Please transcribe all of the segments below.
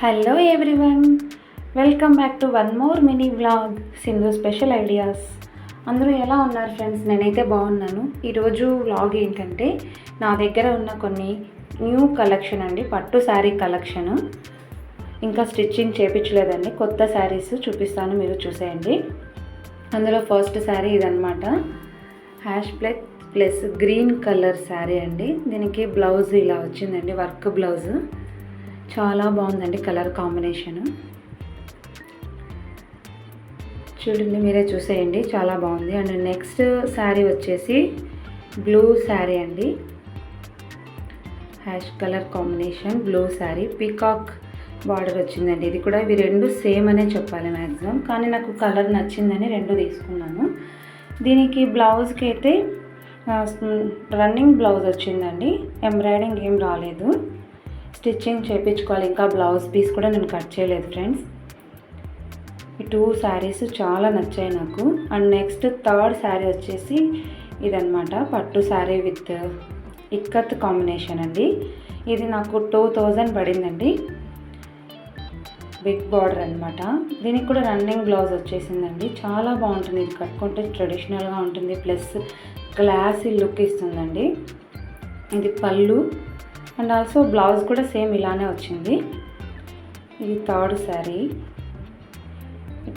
Hello everyone welcome back to one more mini vlog Sindhu special ideas అందరూ ఎలా ఉన్నారు friends నేనైతే బాగున్నాను. ఈరోజు వ్లాగ్ ఏంటంటే నా దగ్గర ఉన్న కొన్ని న్యూ కలెక్షన్ అండి. పట్టు శారీ కలెక్షన్ ఇంకా స్టిచ్చింగ్ చేపించలేదండి. కొత్త శారీస్ చూపిస్తాను మీరు చూసేయండి. అందులో ఫస్ట్ శారీ ఇదనమాట హ్యాష్ ప్లెక్ ప్లస్ గ్రీన్ కలర్ శారీ అండి. దీనికి బ్లౌజ్ ఇలా వచ్చిందండి వర్క్ బ్లౌజ్ చాలా బాగుందండి కలర్ కాంబినేషన్. చూడండి మీరే చూసేయండి చాలా బాగుంది. అండ్ నెక్స్ట్ శారీ వచ్చేసి బ్లూ శారీ అండి. Ash colour combination blue sari. Peacock border వచ్చిందండి. ఇది కూడా ఇవి రెండు సేమ్ అనే చెప్పాలి మ్యాక్సిమం కానీ నాకు కలర్ నచ్చిందని రెండు తీసుకున్నాను. దీనికి బ్లౌజ్కి అయితే రన్నింగ్ బ్లౌజ్ వచ్చిందండి. ఎంబ్రాయిడింగ్ ఏం రాలేదు. స్టిచ్చింగ్ చేయించుకోవాలి ఇంకా బ్లౌజ్ పీస్ కూడా నేను కట్ చేయలేదు ఫ్రెండ్స్. ఈ టూ శారీస్ చాలా నచ్చాయి నాకు. అండ్ నెక్స్ట్ థర్డ్ శారీ వచ్చేసి ఇదనమాట పట్టు శారీ విత్ ఇక్కత్ కాంబినేషన్ అండి. ఇది నాకు టూ థౌజండ్ పడిందండి. బిగ్ బార్డర్ అనమాట దీనికి కూడా రన్నింగ్ బ్లౌజ్ వచ్చేసిందండి. చాలా బాగుంటుంది. ఇది కట్టుకుంటే ట్రెడిషనల్గా ఉంటుంది. ప్లస్ క్లాసీ లుక్ ఇస్తుందండి. ఇది పళ్ళు. అండ్ ఆల్సో బ్లౌజ్ కూడా సేమ్ ఇలానే వచ్చింది. ఇది థర్డ్ శారీ.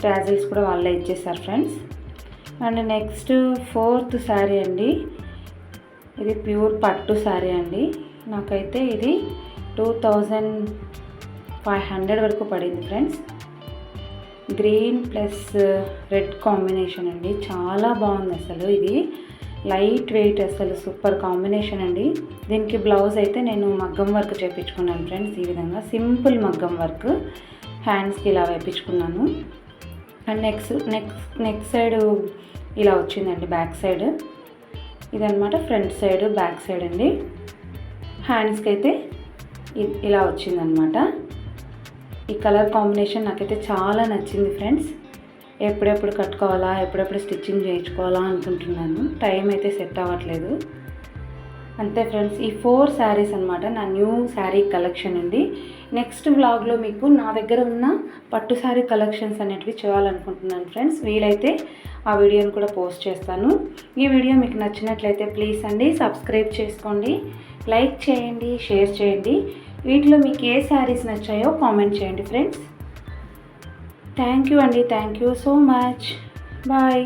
ట్యాజిల్స్ కూడా వాళ్ళే ఇచ్చేసారు friends. And next fourth sari అండి. ఇది ప్యూర్ పట్టు శారీ అండి. నాకైతే ఇది టూ థౌజండ్ ఫైవ్ హండ్రెడ్ వరకు పడింది friends. Green plus red combination అండి. చాలా బాగుంది అసలు ఇది. లైట్ వెయిట్ అసలు సూపర్ కాంబినేషన్ అండి. దీనికి బ్లౌజ్ అయితే నేను మగ్గం వర్క్ చేయించుకున్నాను ఫ్రెండ్స్ ఈ విధంగా సింపుల్ మగ్గం వర్క్. హ్యాండ్స్కి ఇలా వేయించుకున్నాను and next next next side ఇలా వచ్చిందండి బ్యాక్ సైడ్. ఇదనమాట ఫ్రంట్ సైడ్ బ్యాక్ సైడ్ అండి. హ్యాండ్స్కి అయితే ఇలా వచ్చిందనమాట ఈ కలర్ కాంబినేషన్ నాకైతే చాలా నచ్చింది ఫ్రెండ్స్. ఎప్పుడెప్పుడు కట్టుకోవాలా ఎప్పుడెప్పుడు స్టిచ్చింగ్ చేయించుకోవాలా అనుకుంటున్నాను. టైం అయితే సెట్ అవ్వట్లేదు. అంతే ఫ్రెండ్స్ ఈ ఫోర్ శారీస్ అనమాట నా న్యూ శారీ కలెక్షన్ అండి. నెక్స్ట్ వ్లాగ్లో మీకు నా దగ్గర ఉన్న పట్టు శారీ కలెక్షన్స్ అనేటివి చేయాలనుకుంటున్నాను ఫ్రెండ్స్. వీలైతే ఆ వీడియోని కూడా పోస్ట్ చేస్తాను. ఈ వీడియో మీకు నచ్చినట్లయితే ప్లీజ్ అండి సబ్స్క్రైబ్ చేసుకోండి లైక్ చేయండి షేర్ చేయండి. వీటిలో మీకు ఏ శారీస్ నచ్చాయో కామెంట్ చేయండి ఫ్రెండ్స్. థ్యాంక్ యూ అండి thank you so much bye